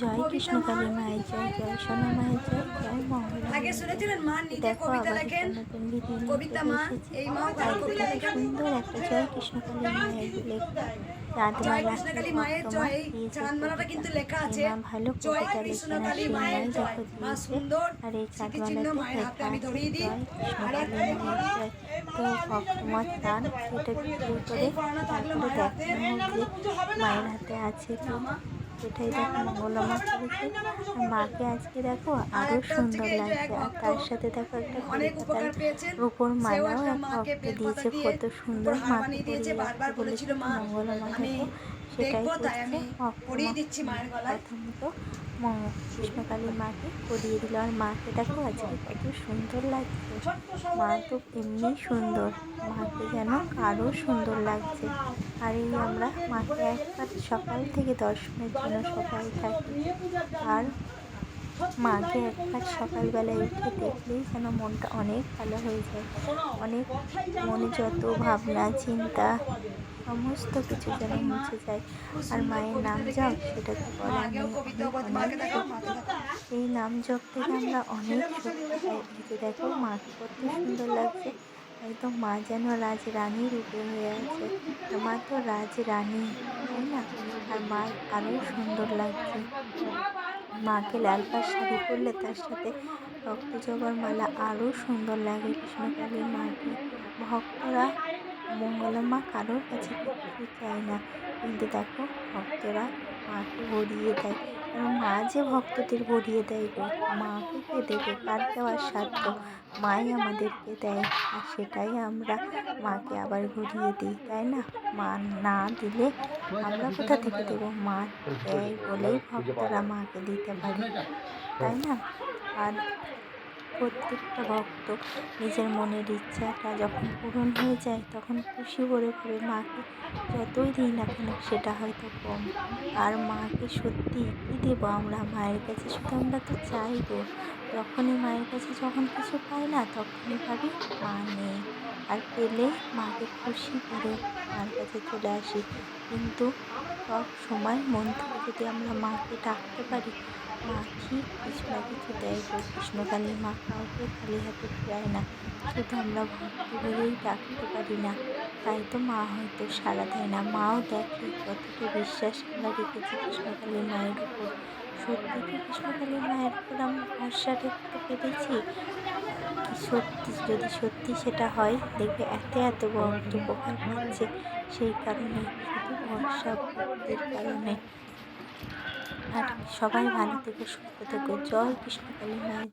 জয় কৃষ্ণকালী মায়ের জয় জয় সোনা মায়ের জয় জয় মঙ্গলা আগে শুনেছিলেন মা নিজে কবিতা লেখেন? কবিতা মা এই আর কবিতা লেখেন? সুন্দর একটা জয় মায়ের লেখা জয় কৃষ্ণকালী মায়ের জয় চাঁদমালাটা কিন্তু লেখা আছে ভালো জয় মায়ের মা সুন্দর আর এই মায়ের হাতে আমি আছে ধরিয়ে দিই। আর কৃষ্ণকালী তো ভক্তমত দান সেটা করে তারপরে দেখানো যে মায়ের হাতে আছে কি সেটাই দেখো মঙ্গলমা করেছে আর মাকে আজকে দেখো আরও সুন্দর লাগছে। আর তার সাথে দেখো একটা কলকাতার রূপোর মালাও একটা এক ভক্ত দিয়েছে কত সুন্দর মাকে পরিয়ে রাখতে বলেছিল মঙ্গলা মা দেখো সেটাই করছে প্রথমত কৃষ্ণকালী মাকে পরিয়ে দিল। আর মাকে দেখো আজকে কত সুন্দর লাগছে। মা তো এমনি সুন্দর। মাকে যেন আরও সুন্দর লাগছে। আর এই আমরা মাকে একবার সকাল থেকে দর্শনের জন্য সকাল থাকি। আর মাকে একবার সকালবেলায় উঠে দেখলেই যেন মনটা অনেক ভালো হয়ে যায়। অনেক মনে যত ভাবনা, চিন্তা সমস্ত কিছু যেন মুছে যায়। আর মায়ের নাম জপ, সেটা তো এই নাম জপ থেকে আমরা অনেক শক্তি দেখো, মাকে কত সুন্দর লাগছে। একদম মা যেন রাজ রানী রূপে হয়ে আছে। মা তো রাজ রানী তাই না? আর মা আরও সুন্দর লাগছে। মাকে লাল পাড় শাড়ি পরলে তার সাথে রক্ত জবার মালা আরও সুন্দর লাগে। কৃষ্ণকালী মাকে। ভক্তরা মঙ্গলা মা কারোর কাছে কিছু চায় না। কিন্তু দেখো, ভক্তরা মাকে ভরিয়ে দেয় এবং মা যে ভক্তদের ভরিয়ে দেয় গো, মাকে কে দেবে? কার দেওয়ার সাধ্য? মাই আমাদেরকে দেয় আর সেটাই আমরা মাকে আবার ঘুরিয়ে দিই, তাই না? মা না দিলে আমরা কোথা থেকে দেবো? মা দেয় বলেই ভক্তরা মাকে দিতে পারে, তাই না? আর প্রত্যেকটা ভক্ত নিজের মনের ইচ্ছাটা যখন পূরণ হয়ে যায়, তখন খুশি করে ভরে মাকে যতই দিই না কেন সেটা হয়তো কম। আর মাকে সত্যি কী দেবো, আমরা মায়ের কাছে শুধু আমরা তো চাইব। যখনই মায়ের কাছে যখন কিছু পাই না, তখনই ভাবি মা নেই। আর পেলে মাকে খুশি করে মার কাছে চলে আসি। কিন্তু সব সময় মন থেকে যদি আমরা মাকে ডাকতে পারি, মা ঠিক কিছু না কিছু দেয় কৃষ্ণকালী মা কাউকে খালি হাতে ফেরায় না। শুধু আমরা ভক্তি ভরেই ডাকতে পারি না। তাই তো মা হয়তো সাড়া দেয় না। মাও দেখে কতটা বিশ্বাস আমরা রেখেছি কৃষ্ণকালী মায়ের উপর। সত্যি কি কৃষ্ণকালী মায়ের উপর আমরা ভরসা দেখতে পেরেছি সত্যি, যদি সত্যি সেটা হয়, দেখবে এত এত বড় উপকার পাচ্ছে। সেই কারণে, শুধু ভরসা ভক্তির কারণে। আর সবাই ভালো থেকে, সুস্থ থেকো। জয় কৃষ্ণকালী মায়ের